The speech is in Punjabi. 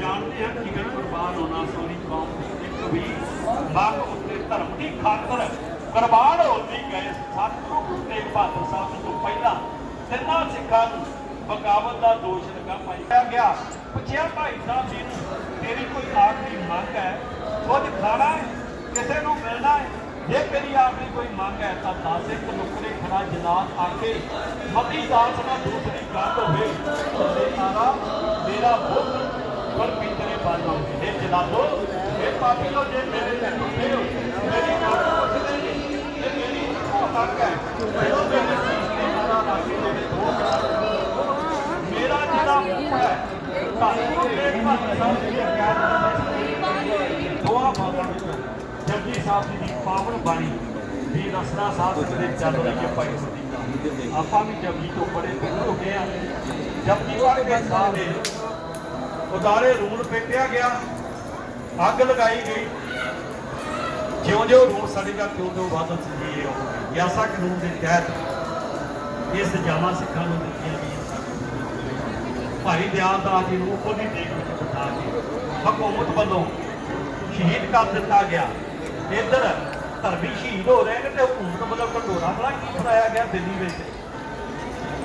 ਜਾਣਦੇ ਹਾਂ ਕਿ ਕੁਰਬਾਨ ਹੋਣਾ ਸੋਨੀ ਕੌਮ ਦੀ ਇੱਕ ਵੀ ਬਾਗ ਧਰਮ ਦੀ ਖਾਤਰ ਕੁਰਬਾਨ ਹੁੰਦੀ ਗਏ। ਸਤਿਗੁਰੂ ਗੁਰੂ ਤੇਗ ਬਹਾਦਰ ਸਾਹਿਬ ਤੋਂ ਪਹਿਲਾਂ ਤਿੰਨਾਂ ਸਿੱਖਾਂ ਨੂੰ ਬਗਾਵਤ ਦਾ ਦੋਸ਼ ਲਗਾ ਪਾਇਆ ਗਿਆ। ਪੁੱਛਿਆ ਭਾਈ ਸਾਹਿਬ ਜੀ ਨੂੰ, ਤੇਰੀ ਕੋਈ ਆਖਰੀ ਮੰਗ ਹੈ? ਕੁਝ ਖਾਣਾ ਹੈ? ਕਿਸੇ ਨੂੰ ਮਿਲਣਾ ਹੈ? ਜੇ ਤੇਰੀ ਆਖਰੀ ਕੋਈ ਮੰਗ ਹੈ ਤਾਂ ਦੱਸ ਇੱਕ ਨੁਕਰੇ ਖੜਾ ਜਨਾਬ ਆ ਕੇ ਮਤੀ ਦਾਸ ਨਾਲ ਦੂਸਰੀ ਗੱਲ ਹੋਵੇ। ਤੇ ਆਰਾ ਮੇਰਾ ਬੁੱਧ ਪਰ ਪਿੰਜਰੇ ਬੰਦ ਹੋ ਇਹ ਜਨਾਬੋ ਇਹ ਪਾਪੀ ਲੋ ਜੇ ਮੇਰੇ ਤੇ ਟੁੱਟੇ ਹੋ ਮੇਰੀ ਗੱਲ ਪੁੱਛਦੇ ਨਹੀਂ ਇਹ ਮੇਰੀ ਇੱਕੋ ਹੱਕ ਹੈ ਜਦੋਂ ਮੇਰੇ ਸੀਸ ਤੇ ਮਾਰਾ ਲਾਗੇ ਦੇ ਵਿੱਚ ਦੋ ਮੇਰਾ ਜਿਹੜਾ ਮੂੰਹ ਹੈ ਤੁਹਾਨੂੰ ਇਹ ਭਾਈ ਸਾਹਿਬ ਜੀ ਅੱਗੇ ਦੋਆ ਬਾਤਾਂ ਵਿੱਚੋਂ ਜਪਜੀ ਸਾਹਿਬ ਜੀ ਦੀ ਪਾਵਨ ਬਾਣੀ ਵੀ ਰਸਨਾ ਸਾਹਿਬ ਦੇ ਚੱਲ ਰਹੀ ਹੈ ਭਾਈ ਸਤੀ ਆਪਾਂ ਵੀ ਜਪਜੀ ਤੋਂ ਬੜੇ ਪਿੰਡ ਹੋ ਗਏ ਆ ਜਪਜੀ ਪੜ੍ਹ ਕੇ ਸਾਹਿਬ ਉਦਾਰੇ ਰੂਲ ਪੇਟਿਆ ਗਿਆ ਅੱਗ ਲਗਾਈ ਗਈ। ਜਿਉਂ ਜਿਉਂ ਰੂਲ ਸੜੇਗਾ ਤਿਉਂ ਤਿਉਂ ਵਾਧਾ ਸੀ ਇਹ ਯਾਸਾ ਕਾਨੂੰਨ ਦੇ ਤਹਿਤ ਇਹ ਸਜ਼ਾਵਾਂ ਸਿੱਖਾਂ ਨੂੰ ਦਿੱਤੀਆਂ ਗਈਆਂ ਭਾਈ ਦਿਆਲ ਦਾ ਜੀ ਨੂੰ ਉਹਦੀ ਦੇਖ ਵਿੱਚ ਬਿਠਾ ਕੇ ਹਕੂਮਤ ਵੱਲੋਂ ਸ਼ਹੀਦ ਕਰ ਦਿੱਤਾ ਗਿਆ। ਇੱਧਰ ਧਰਮੀ ਸ਼ਹੀਦ ਹੋ ਰਹੇ ਨੇ ਤੇ ਹਕੂਮਤ ਵੱਲੋਂ ਢੰਡੋਰਾ ਬੜਾ ਕੀ ਬਣਾਇਆ ਗਿਆ ਦਿੱਲੀ ਵਿੱਚ।